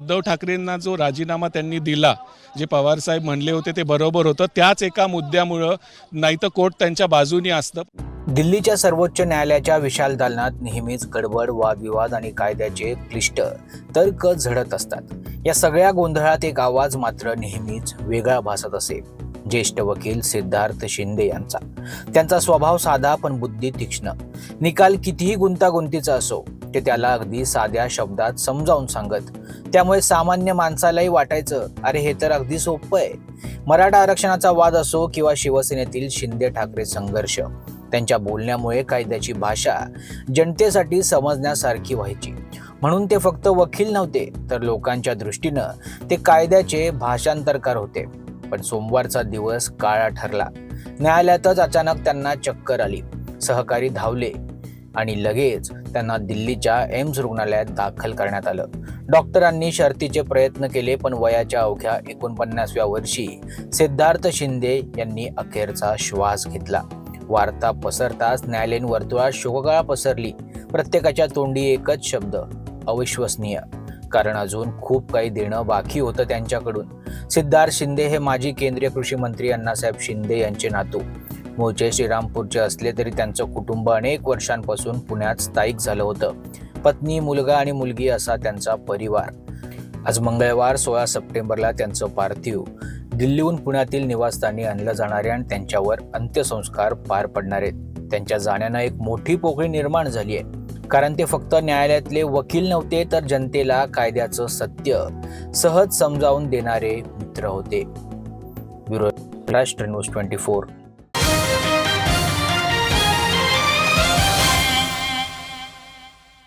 उद्धव ठाकरेंना जो राजीनामा त्यांनी दिला जे पवारसाहेब म्हणले होते ते बरोबर होतं त्याच एका मुद्द्यामुळं नाही तर कोर्ट त्यांच्या बाजूनी असतं. दिल्लीच्या सर्वोच्च न्यायालयाच्या विशाल दालनात नेहमीच गडबड वादविवाद आणि कायद्याचे क्लिष्ट तर्क झडत असतात. या सगळ्या गोंधळात एक आवाज मात्र नेहमीच वेगळा भासत असे. ज्येष्ठ वकील सिद्धार्थ शिंदे यांचा. त्यांचा स्वभाव साधा पण बुद्धी तीक्ष्ण. निकाल कितीही गुंतागुंतीचा असो ते त्याला अगदी साध्या शब्दात समजावून सांगत. त्यामुळे सामान्य माणसालाही वाटायचं अरे हे तर अगदी सोपं आहे. मराठा आरक्षणाचा वाद असो किंवा शिवसेनेतील शिंदे ठाकरे संघर्ष त्यांच्या बोलण्यामुळे कायद्याची भाषा जनतेसाठी समजण्यासारखी व्हायची. म्हणून ते फक्त वकील नव्हते तर लोकांच्या दृष्टीनं ते कायद्याचे भाषांतरकार होते. पण सोमवारचा दिवस काळा ठरला. न्यायालयातच अचानक त्यांना चक्कर आली. सहकारी धावले आणि लगेच त्यांना दिल्लीच्या एम्स रुग्णालयात दाखल करण्यात आलं. डॉक्टरांनी शर्तीचे प्रयत्न केले पण वयाच्या अवघ्या एकोणपन्नासव्या वर्षी सिद्धार्थ शिंदे यांनी अखेरचा श्वास घेतला. वार्ता पसरताच न्यायालयीन वर्तुळात शोककळा पसरली. प्रत्येकाच्या तोंडी एकच शब्द अविश्वसनीय. कारण अजून खूप काही देणं बाकी होतं त्यांच्याकडून. सिद्धार्थ शिंदे हे माजी केंद्रीय कृषी मंत्री अण्णासाहेब शिंदे यांचे नातू. मूळचे श्रीरामपूरचे असले तरी त्यांचं कुटुंब अनेक वर्षांपासून पुण्यात स्थायिक झालं होतं. पत्नी मुलगा आणि मुलगी असा त्यांचा परिवार. आज मंगळवार सोळा सप्टेंबरला त्यांचं पार्थिव. दिल्लीहून पुण्यातील निवासस्थानी आणलं जाणार आहे आणि त्यांच्यावर अंत्यसंस्कार पार पडणार आहेत. त्यांच्या जाण्यानं एक मोठी पोकळी निर्माण झाली आहे. कारण ते फक्त न्यायालयातले वकील नव्हते तर जनतेला कायद्याचं सत्य सहज समजावून देणारे मित्र होते. ब्युरो राष्ट्र न्यूज ट्वेंटी फोर.